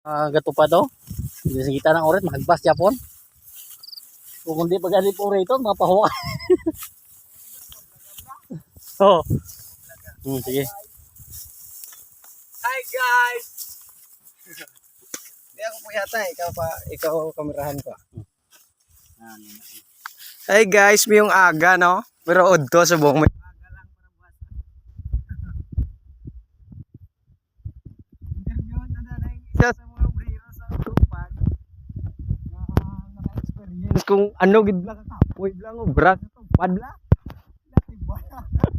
Ah, gato pa daw. Hindi sa kita ng oret, mahagbas Japon. Kung hindi pa galit po rito, mapahuwa. Oh. Hmm, sige. Hi guys! Hindi ako po yata, ikaw pa, ikaw kamerahan ko. Hi guys, may yung aga no? Pero odto sa buong may isa sa mga brero sa tupad na naka-experience kung ano gid lang kapoy lang o brag tupad la dati ba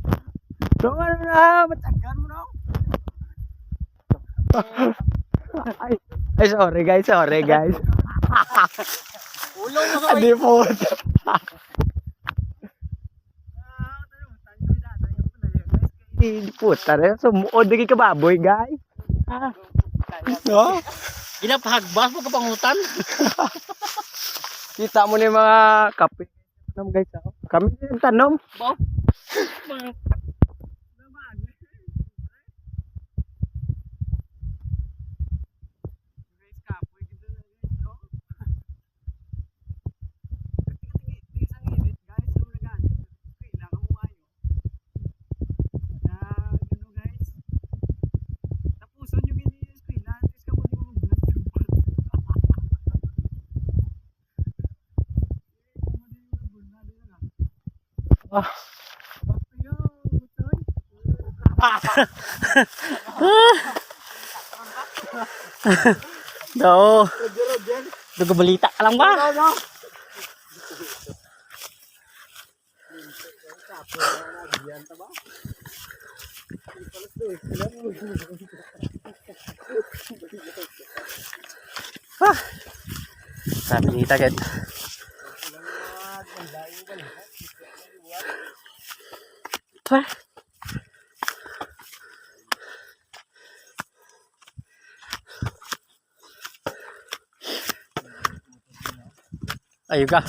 so ano na matagan mo no ay, ay sorry guys sorry guys Ulo mo Hindi po. Puta rin. Sumuod na ka baboy, guys. Ah. No? Ginapahagbas mo kapangutan. Kita mo yung mga kape. Tanom, guys. ako. Kami din tanom. Ba? Oo. Nagabalita ka lang ba? Ah. Sabi ni Taget. Pa. Ayun ka.